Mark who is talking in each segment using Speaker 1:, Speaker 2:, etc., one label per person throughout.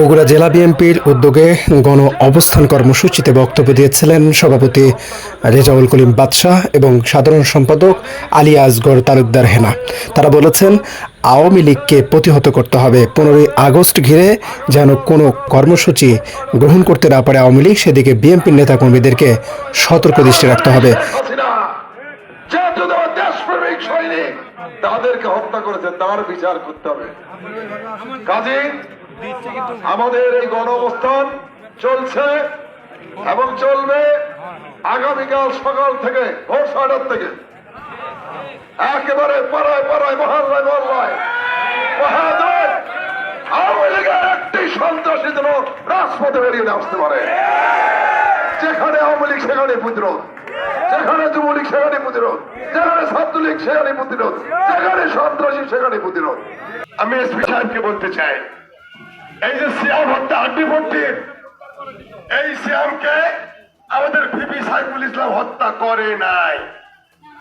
Speaker 1: বগুড়া জেলা বিএনপির উদ্যোগে গণ অবস্থান কর্মসূচিতে বক্তব্য দিয়েছিলেন সভাপতি রেজাউল করিম বাদশাহ এবং সাধারণ সম্পাদক আলী আসগর তালুকদার হেনা। তারা বলেছেন, আওয়ামী লীগকে প্রতিহত করতে হবে। পনেরোই আগস্ট ঘিরে যেন কোনো কর্মসূচি গ্রহণ করতে না পারে আওয়ামী লীগ, সেদিকে বিএনপির নেতাকর্মীদেরকে সতর্ক দৃষ্টি রাখতে হবে।
Speaker 2: দেশপ্রেমিক সৈনিক তাদেরকে হত্যা করেছে, তার বিচার করতে হবে। কাজে, আমাদের এই গণ অবস্থান চলছে এবং চলবে আগামীকাল সকাল থেকে, ভোর ছয়টার থেকে। একেবারে পাড়ায় পাড়ায়, মহল্লায় মহল্লায়। আওয়ামী লীগের একটি সন্ত্রাসী যেন রাজপথে বেরিয়ে আসতে পারে। যেখানে আওয়ামী লীগ, সেখানে প্রতিরোধ যেখানে যুবলীগ, সেখানে প্রতিরোধ যেখানে ছাত্রলীগ, সেখানে প্রতিরোধ যেখানে সন্ত্রাসী, সেখানে প্রতিরোধ
Speaker 3: আমি এসপি সাহেবকে বলতে চাই, এই যে সিয়াম হত্যা হাড্ডি ভর্তির এই সিয়ামকে আমাদের ভিপি সাইফুল ইসলাম হত্যা করে নাই।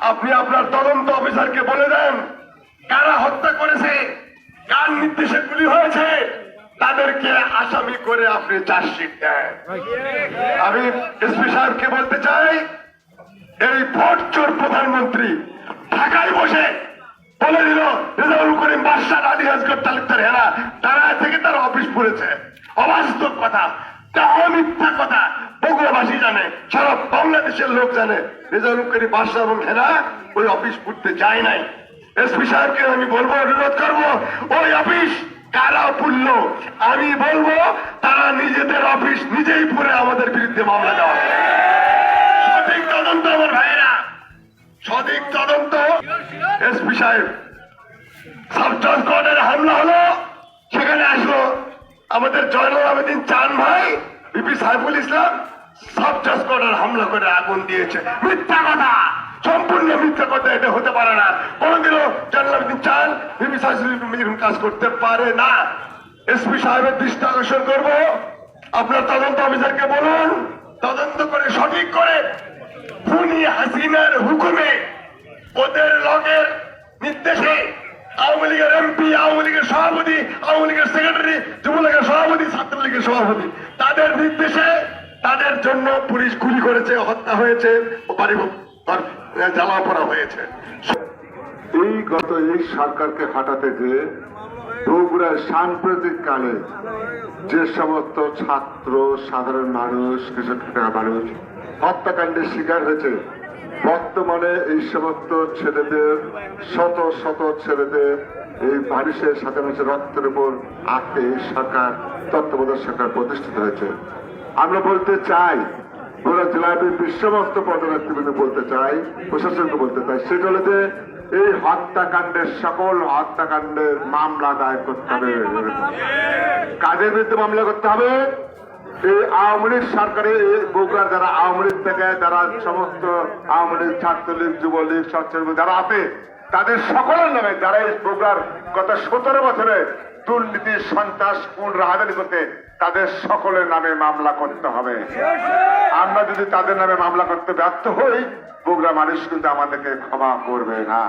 Speaker 3: আপনি আপনার তদন্ত অফিসারকে বলে দেন, কারা হত্যা করেছে, কার নির্দেশে গুলি হয়েছে, তাদেরকে আসামি করে আপনি চার্জশিট দেন। আমি এসপি সাহেবকে বলতে চাই এই ভোটচোর প্রধানমন্ত্রী ঢাকায় বসে বলে দিল, রেজাউল করিম বাদশাহ আলী আসগর তালুকদার হেরা, তারা থেকে তার অফিস পড়েছে অবাস্তব কথা মিথ্যা কথা। বগুড়াবাসী জানে, সারা বাংলাদেশের লোক জানে, রেজাউল করিম বাদশাহ এবং হেরা ওই অফিস পড়তে যায় নাই। এসপি সাহেবকে আমি বলব, অনুরোধ করব, ওই অফিস কারা পুরল আমি বলব, তারা নিজেদের অফিস নিজেই পুরে আমাদের বিরুদ্ধে মামলা দেওয়া এসপি সাহেব সাবট্রান্স কোয়ার্টারে হামলা হলো। সেখানে আসলো আমাদের জয়নুল আবেদিন চান ভাই, বিপি সাইফুল ইসলাম সাবট্রান্স কোয়ার্টার হামলা করে আগুন দিয়েছে। মিথ্যা কথা, সম্পূর্ণ মিথ্যা কথা, এটা হতে পারে না। কোনদিনও জয়নুল আবেদিন চান, বিপি সাইফুল ইসলাম কাজ করতে পারে না। এসপি সাহেবের দৃষ্টি আকর্ষণ করব। আপনার তদন্ত অফিসারকে বলুন তদন্ত করে সঠিক করে খুনি হাসিনার হুকুমে ওদের লগের নির্দেশে আওয়ামী লীগের এমপি আওয়ামী সভাপতি, আওয়ামী লীগের সেক্রেটারি যুবলীগের সভাপতি, ছাত্রলীগের সভাপতি। তাদের নির্দেশে, তাদের জন্য পুলিশ গুলি করেছে, হত্যা হয়েছে জ্বালা পড়া হয়েছে।
Speaker 4: এই গত এই সরকারকে হটাতে যে বগুড়ার সাম্প্রতিক কালে যে সমস্ত ছাত্র, সাধারণ মানুষ, কৃষক মানুষ হত্যাকাণ্ডের শিকার হয়েছে বর্তমানে এই সমস্ত ছেলেদের শত শত ছেলেদের এই মানুষের সাথে মানুষের রক্তের উপর আঁকতে এই সরকার তত্ত্বাবধায়ক সরকার প্রতিষ্ঠিত হয়েছে। আমরা বলতে চাই গোড়া জেলা বিএনপির সমস্ত বলতে চাই প্রশাসনকে বলতে চাই সেটা হলো যে এই হত্যাকাণ্ডের সকল হত্যাকাণ্ডের মামলা দায়ের করতে হবে। কাদের বিরুদ্ধে মামলা করতে হবে? এই আওয়ামী লীগ সরকারে বগুড়ার যারা আওয়ামী লীগ থেকে যারা সমস্ত আওয়ামী লীগ, ছাত্রলীগ, যুবলীগ ছাত্রলীগ যারা আছে, তাদের সকলের নামে যারা এই বগুড়ার গত সতেরো বছরে দুর্নীতি, সন্ত্রাস কোন রাহাদানি করতে, তাদের সকলের নামে মামলা করতে হবে। আমরা যদি তাদের নামে মামলা করতে ব্যর্থ হই বগুড়া মানুষ কিন্তু আমাদেরকে ক্ষমা করবে না।